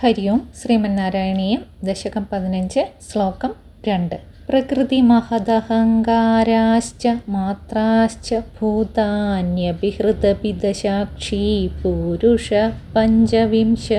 ഹരി ഓം ശ്രീമന്നാരായണീയം ദശകം പതിനഞ്ച് ശ്ലോകം രണ്ട്. പ്രകൃതി മഹദഹങ്കാരാശ്ച മാത്രാശ്ച ഭൂതാന്യഭിഹൃതപിദശാക്ഷി പുരുഷ പഞ്ചവിംശ.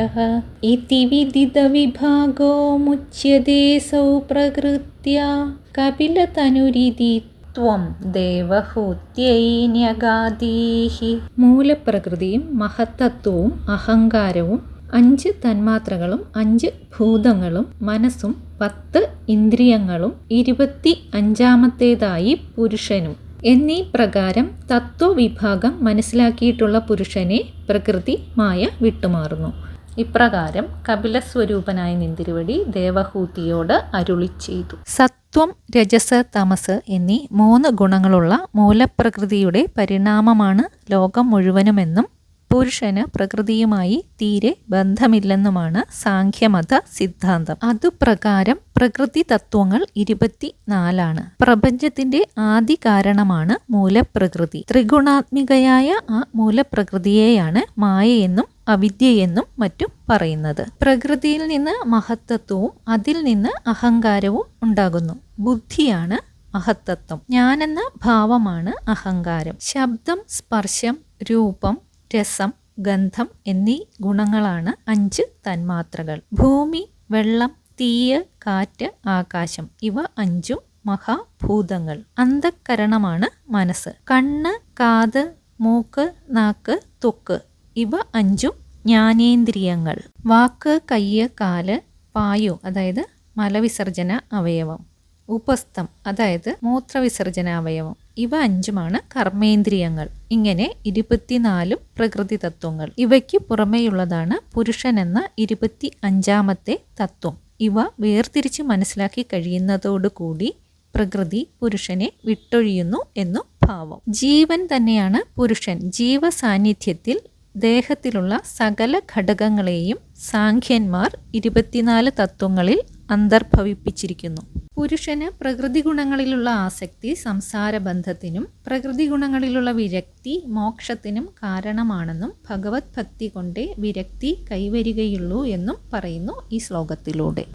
ഇതി വിദിതവിഭാഗോ മുച്യത്തെ സൗ പ്രകൃത്യ. കപിലതനുരിതി ത്വം ദേവഹൂത്യൈന്യഗാദീഹി മൂലപ്രകൃതിയും മഹത്തത്വവും അഹങ്കാരവും അഞ്ച് തന്മാത്രകളും അഞ്ച് ഭൂതങ്ങളും മനസ്സും പത്ത് ഇന്ദ്രിയങ്ങളും ഇരുപത്തി അഞ്ചാമത്തേതായി പുരുഷനും. എന്നീ പ്രകാരം തത്വവിഭാഗം മനസ്സിലാക്കിയിട്ടുള്ള പുരുഷനെ പ്രകൃതി മായ വിട്ടുമാറുന്നു. ഇപ്രകാരം കപിലസ്വരൂപനായ നിന്തിരുവടി ദേവഹൂതിയോട് അരുളി ചെയ്തു. സത്വം രജസ് തമസ് എന്നീ മൂന്ന് ഗുണങ്ങളുള്ള മൂലപ്രകൃതിയുടെ പരിണാമമാണ് ലോകം മുഴുവനുമെന്നും പുരുഷന് പ്രകൃതിയുമായി തീരെ ബന്ധമില്ലെന്നുമാണ് സാഖ്യമത സിദ്ധാന്തം. അതുപ്രകാരം പ്രകൃതി തത്വങ്ങൾ ഇരുപത്തി നാലാണ് പ്രപഞ്ചത്തിന്റെ ആദി കാരണമാണ് മൂലപ്രകൃതി. ത്രിഗുണാത്മികയായ ആ മൂലപ്രകൃതിയെയാണ് മായയെന്നും അവിദ്യയെന്നും മറ്റും പറയുന്നത്. പ്രകൃതിയിൽ നിന്ന് മഹത്തത്വവും അതിൽ നിന്ന് അഹങ്കാരവും ഉണ്ടാകുന്നു. ബുദ്ധിയാണ് മഹത്തത്വം ഞാനെന്ന ഭാവമാണ് അഹങ്കാരം. ശബ്ദം സ്പർശം രൂപം രസം ഗന്ധം എന്നീ ഗുണങ്ങളാണ് അഞ്ച് തന്മാത്രകൾ. ഭൂമി വെള്ളം തീയ് കാറ്റ് ആകാശം. ഇവ അഞ്ചും മഹാഭൂതങ്ങൾ. അന്ധക്കരണമാണ് മനസ്സ്. കണ്ണ് കാത് മൂക്ക് നാക്ക് തൊക്ക്. ഇവ അഞ്ചും ജ്ഞാനേന്ദ്രിയങ്ങൾ. വാക്ക് കയ്യ് കാൽ പായു അതായത് മലവിസർജന അവയവം. ഉപസ്ഥം അതായത് മൂത്രവിസർജനാവയവം. ഇവ അഞ്ചുമാണ് കർമ്മേന്ദ്രിയങ്ങൾ. ഇങ്ങനെ ഇരുപത്തിനാലും പ്രകൃതി തത്വങ്ങൾ ഇവയ്ക്ക് പുറമേയുള്ളതാണ് പുരുഷൻ എന്ന ഇരുപത്തി അഞ്ചാമത്തെ തത്വം. ഇവ വേർതിരിച്ച് മനസ്സിലാക്കി കഴിയുന്നതോടുകൂടി പ്രകൃതി പുരുഷനെ വിട്ടൊഴിയുന്നു എന്നു ഭാവം. ജീവൻ തന്നെയാണ് പുരുഷൻ. ജീവ സാന്നിധ്യത്തിൽ ദേഹത്തിലുള്ള സകല ഘടകങ്ങളെയും സാഖ്യന്മാർ ഇരുപത്തിനാല് തത്വങ്ങളിൽ അന്തർഭവിപ്പിച്ചിരിക്കുന്നു. പുരുഷന് പ്രകൃതി ഗുണങ്ങളിലുള്ള ആസക്തി സംസാരബന്ധത്തിനും പ്രകൃതി ഗുണങ്ങളിലുള്ള വിരക്തി മോക്ഷത്തിനും കാരണമാണെന്നും ഭഗവത് ഭക്തി കൊണ്ടേ വിരക്തി കൈവരികയുള്ളൂ എന്നും പറയുന്നു ഈ ശ്ലോകത്തിലൂടെ.